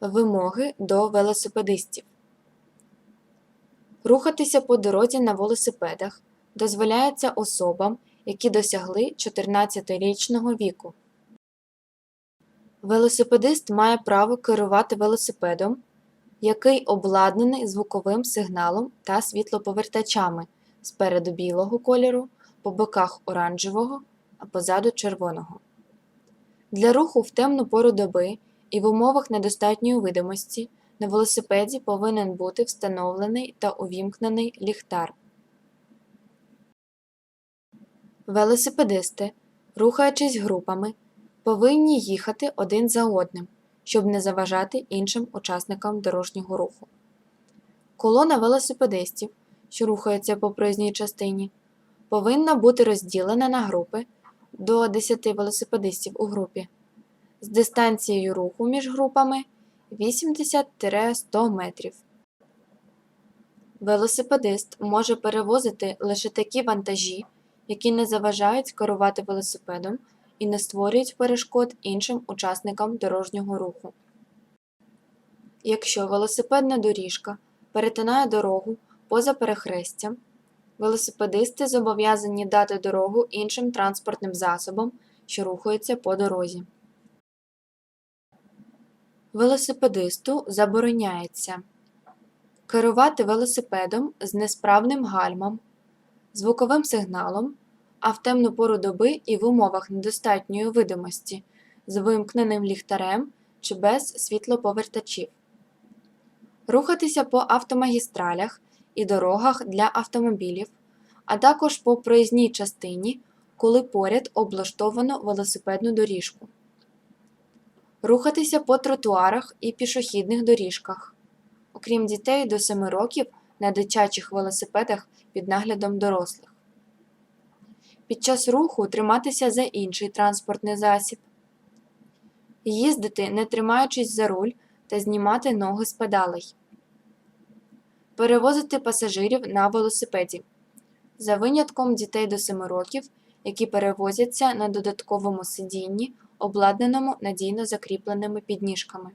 Вимоги до велосипедистів. Рухатися по дорозі на велосипедах дозволяється особам, які досягли 14-річного віку. Велосипедист має право керувати велосипедом, який обладнаний звуковим сигналом та світлоповертачами спереду білого кольору, по боках оранжевого, а позаду червоного. Для руху в темну пору доби і в умовах недостатньої видимості на велосипеді повинен бути встановлений та увімкнений ліхтар. Велосипедисти, рухаючись групами, повинні їхати один за одним, щоб не заважати іншим учасникам дорожнього руху. Колона велосипедистів, що рухаються по проїзній частині, повинна бути розділена на групи до 10 велосипедистів у групі з дистанцією руху між групами 80-100 метрів. Велосипедист може перевозити лише такі вантажі, які не заважають керувати велосипедом і не створюють перешкод іншим учасникам дорожнього руху. Якщо велосипедна доріжка перетинає дорогу поза перехрестям, велосипедисти зобов'язані дати дорогу іншим транспортним засобам, що рухаються по дорозі. Велосипедисту забороняється керувати велосипедом з несправним гальмом, звуковим сигналом, а в темну пору доби і в умовах недостатньої видимості з вимкненим ліхтарем чи без світлоповертачів, рухатися по автомагістралях і дорогах для автомобілів, а також по проїзній частині, коли поряд облаштовано велосипедну доріжку рухатися по тротуарах і пішохідних доріжках, окрім дітей до 7 років на дитячих велосипедах під наглядом дорослих. Під час руху триматися за інший транспортний засіб, їздити, не тримаючись за руль та знімати ноги з педалей, перевозити пасажирів на велосипеді, за винятком дітей до 7 років, які перевозяться на додатковому сидінні обладнаному надійно закріпленими підніжками,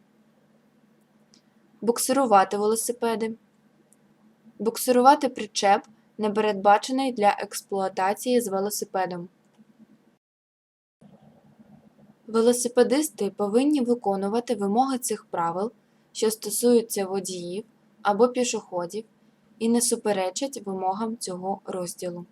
буксирувати велосипеди, буксирувати причеп, не передбачений для експлуатації з велосипедом. Велосипедисти повинні виконувати вимоги цих правил, що стосуються водіїв або пішоходів, і не суперечать вимогам цього розділу.